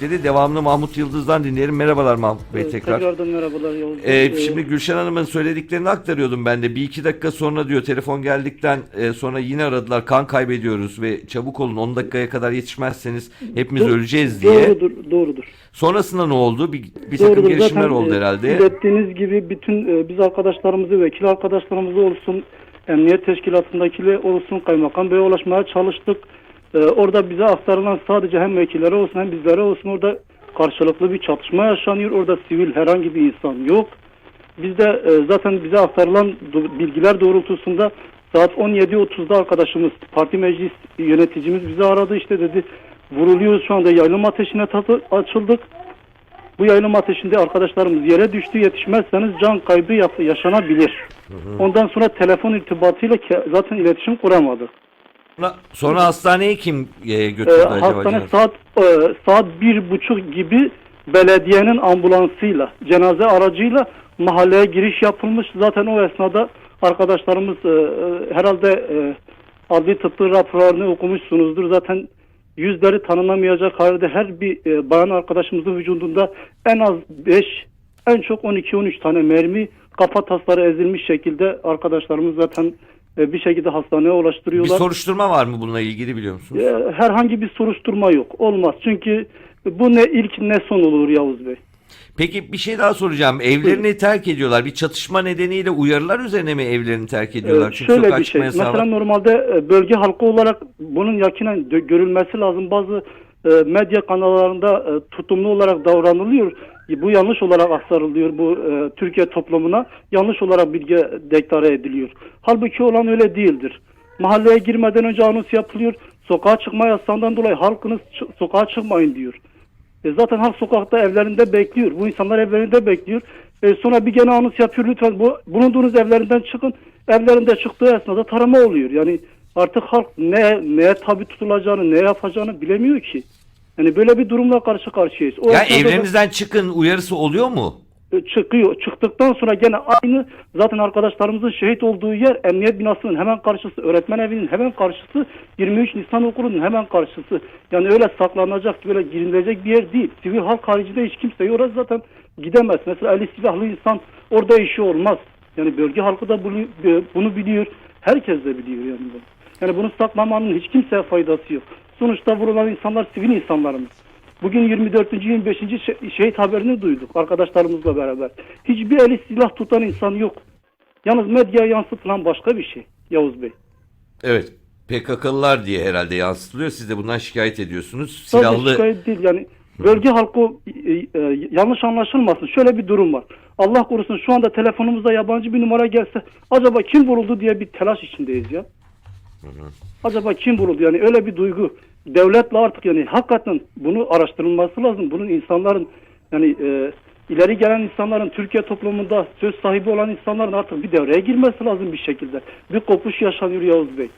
Dedi devamlı Mahmut Yıldız'dan dinleyelim. Merhabalar Mahmut Bey Evet, tekrar. Tekrardan merhabalar Yavuz Ee. Ee, şimdi Gülşen Hanım'ın söylediklerini aktarıyordum ben de. Bir iki dakika sonra diyor telefon geldikten e, sonra yine aradılar. Kan kaybediyoruz ve çabuk olun 10 dakikaya kadar yetişmezseniz hepimiz do- öleceğiz diye. Doğrudur, doğrudur. Sonrasında ne oldu? Bir, bir takım Doğrudur. gelişmeler Zaten, oldu e, herhalde. Ilettiğiniz gibi bütün e, biz arkadaşlarımızı, vekil arkadaşlarımızı olsun, emniyet teşkilatındakiler olsun, kaymakam beye ulaşmaya çalıştık. E, orada bize aktarılan sadece hem vekillere olsun hem bizlere olsun orada karşılıklı bir çatışma yaşanıyor. Orada sivil herhangi bir insan yok. Biz de e, zaten bize aktarılan bilgiler doğrultusunda saat 17.30'da arkadaşımız, parti meclis yöneticimiz bizi aradı. işte dedi vuruluyoruz şu anda yaylım ateşine açıldık. Bu yaylım ateşinde arkadaşlarımız yere düştü. Yetişmezseniz can kaybı yaşanabilir. Ondan sonra telefon irtibatıyla zaten iletişim kuramadık. Sonra, sonra hastaneye kim e, götürdü acaba? hastane saat e, saat bir buçuk gibi belediyenin ambulansıyla, cenaze aracıyla mahalleye giriş yapılmış. Zaten o esnada arkadaşlarımız e, e, herhalde e, adli tıbbı raporlarını okumuşsunuzdur. Zaten yüzleri tanınamayacak halde her bir e, bayan arkadaşımızın vücudunda en az 5 en çok 12-13 tane mermi kafa tasları ezilmiş şekilde arkadaşlarımız zaten e, bir şekilde hastaneye Bir ulaştırıyorlar. soruşturma var mı bununla ilgili biliyor musunuz? E, herhangi bir soruşturma yok. Olmaz. Çünkü bu ne ilk ne son olur Yavuz Bey. Peki bir şey daha soracağım. Evlerini terk ediyorlar. Bir çatışma nedeniyle uyarılar üzerine mi evlerini terk ediyorlar? Ee, Çünkü şöyle bir şey. Mesela var. normalde e, bölge halkı olarak bunun yakinen görülmesi lazım. Bazı e, medya kanallarında e, tutumlu olarak davranılıyor. Bu yanlış olarak aktarılıyor bu e, Türkiye toplumuna. Yanlış olarak bilgi deklare ediliyor. Halbuki olan öyle değildir. Mahalleye girmeden önce anons yapılıyor. Sokağa çıkma yasağından dolayı halkınız sokağa çıkmayın diyor. E zaten halk sokakta evlerinde bekliyor. Bu insanlar evlerinde bekliyor. E sonra bir gene anons yapıyor lütfen bu, bulunduğunuz evlerinden çıkın. Evlerinde çıktığı esnada tarama oluyor. Yani artık halk ne neye tabi tutulacağını, ne yapacağını bilemiyor ki. Yani böyle bir durumla karşı karşıyayız. O Ya esnada da- çıkın uyarısı oluyor mu? e, çıkıyor. Çıktıktan sonra gene aynı zaten arkadaşlarımızın şehit olduğu yer emniyet binasının hemen karşısı, öğretmen evinin hemen karşısı, 23 Nisan okulunun hemen karşısı. Yani öyle saklanacak, böyle girilecek bir yer değil. Sivil halk haricinde hiç kimse orası zaten gidemez. Mesela eli silahlı insan orada işi olmaz. Yani bölge halkı da bunu, bunu biliyor. Herkes de biliyor yani. bunu. Yani bunu saklamanın hiç kimseye faydası yok. Sonuçta vurulan insanlar sivil insanlarımız. Bugün 24. 25. şe- şehit haberini duyduk arkadaşlarımızla beraber. Hiçbir eli silah tutan insan yok. Yalnız medyaya yansıtılan başka bir şey Yavuz Bey. Evet. PKK'lılar diye herhalde yansıtılıyor. Siz de bundan şikayet ediyorsunuz. Sadece Silahlı şikayet değil yani bölge halkı e, e, yanlış anlaşılmasın. Şöyle bir durum var. Allah korusun şu anda telefonumuzda yabancı bir numara gelse acaba kim vuruldu diye bir telaş içindeyiz ya. Acaba kim vuruldu yani öyle bir duygu. Devletle artık yani hakikaten bunu araştırılması lazım. Bunun insanların yani e, ileri gelen insanların Türkiye toplumunda söz sahibi olan insanların artık bir devreye girmesi lazım bir şekilde. Bir kopuş yaşanıyor Yavuz Bey.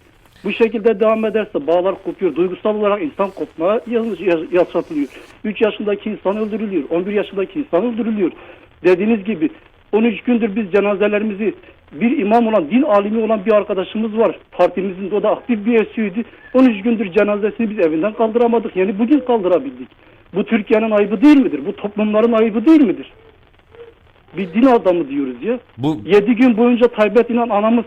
Bu şekilde devam ederse bağlar kopuyor. Duygusal olarak insan kopmaya yaş- yaş- yaşatılıyor. 3 yaşındaki insan öldürülüyor. 11 yaşındaki insan öldürülüyor. Dediğiniz gibi 13 gündür biz cenazelerimizi bir imam olan, din alimi olan bir arkadaşımız var. Partimizin o da aktif bir üyesiydi. 13 gündür cenazesini biz evinden kaldıramadık. Yani bugün kaldırabildik. Bu Türkiye'nin ayıbı değil midir? Bu toplumların ayıbı değil midir? Bir din adamı diyoruz ya. bu 7 gün boyunca Taybet İnan anamız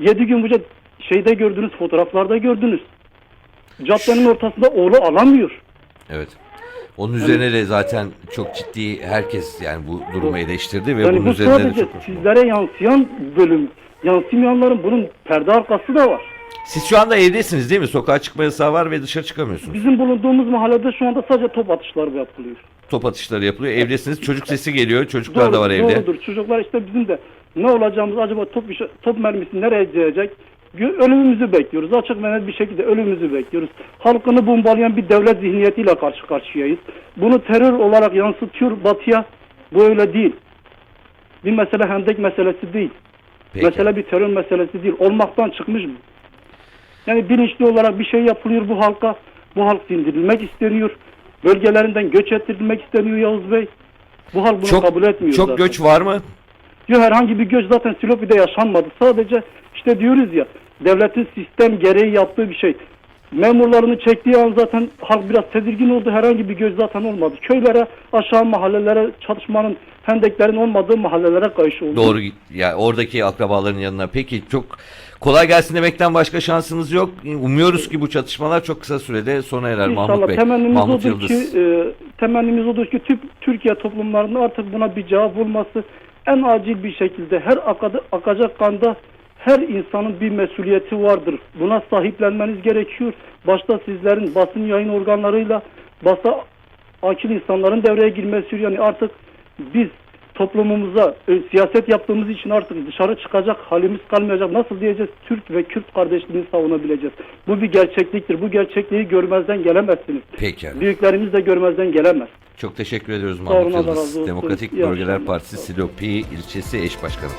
7 gün boyunca şeyde gördünüz fotoğraflarda gördünüz. Caddenin ortasında oğlu alamıyor. evet. Onun üzerine de zaten çok ciddi herkes yani bu durumu eleştirdi ve Yani bunun bu üzerine de sadece çok sizlere yansıyan bölüm. Yansımayanların bunun perde arkası da var. Siz şu anda evdesiniz değil mi? Sokağa çıkma yasağı var ve dışarı çıkamıyorsunuz. Bizim bulunduğumuz mahallede şu anda sadece top atışları yapılıyor. Top atışları yapılıyor. Evdesiniz. Çocuk sesi geliyor. Çocuklar da var evde. Doğrudur. Çocuklar işte bizim de ne olacağımız acaba top işe- top mermisi nereye değecek? Ölümümüzü bekliyoruz. Açık ve net bir şekilde ölümümüzü bekliyoruz. Halkını bombalayan bir devlet zihniyetiyle karşı karşıyayız. Bunu terör olarak yansıtıyor batıya. Bu öyle değil. Bir mesele hendek meselesi değil. Peki. Mesele bir terör meselesi değil. Olmaktan çıkmış mı? Yani bilinçli olarak bir şey yapılıyor bu halka. Bu halk sindirilmek isteniyor. Bölgelerinden göç ettirilmek isteniyor Yavuz Bey. Bu halk bunu çok kabul etmiyor çok zaten. göç var mı? Diyor herhangi bir göç zaten Silopi'de yaşanmadı. Sadece işte diyoruz ya devletin sistem gereği yaptığı bir şey. memurlarını çektiği an zaten halk biraz tedirgin oldu. Herhangi bir göz zaten olmadı. Köylere, aşağı mahallelere, çatışmanın, hendeklerin olmadığı mahallelere kayış oldu. Doğru ya oradaki akrabaların yanına. Peki çok kolay gelsin demekten başka şansınız yok. Umuyoruz ki bu çatışmalar çok kısa sürede sona erer Mahmut İnşallah Bey. temennimiz Mahmut odur Yıldız. ki e, temennimiz odur ki tüm Türkiye toplumlarının artık buna bir cevap bulması en acil bir şekilde her akadı, akacak kanda her insanın bir mesuliyeti vardır. Buna sahiplenmeniz gerekiyor. Başta sizlerin basın yayın organlarıyla basa akil insanların devreye girmesi yani artık biz toplumumuza e, siyaset yaptığımız için artık dışarı çıkacak halimiz kalmayacak. Nasıl diyeceğiz? Türk ve Kürt kardeşliğini savunabileceğiz. Bu bir gerçekliktir. Bu gerçekliği görmezden gelemezsiniz. Peki. Büyüklerimiz de görmezden gelemez. Çok teşekkür ediyoruz Mahmut Yıldız. Demokratik İyi Bölgeler akşamlar. Partisi Silopi ilçesi eş başkanı.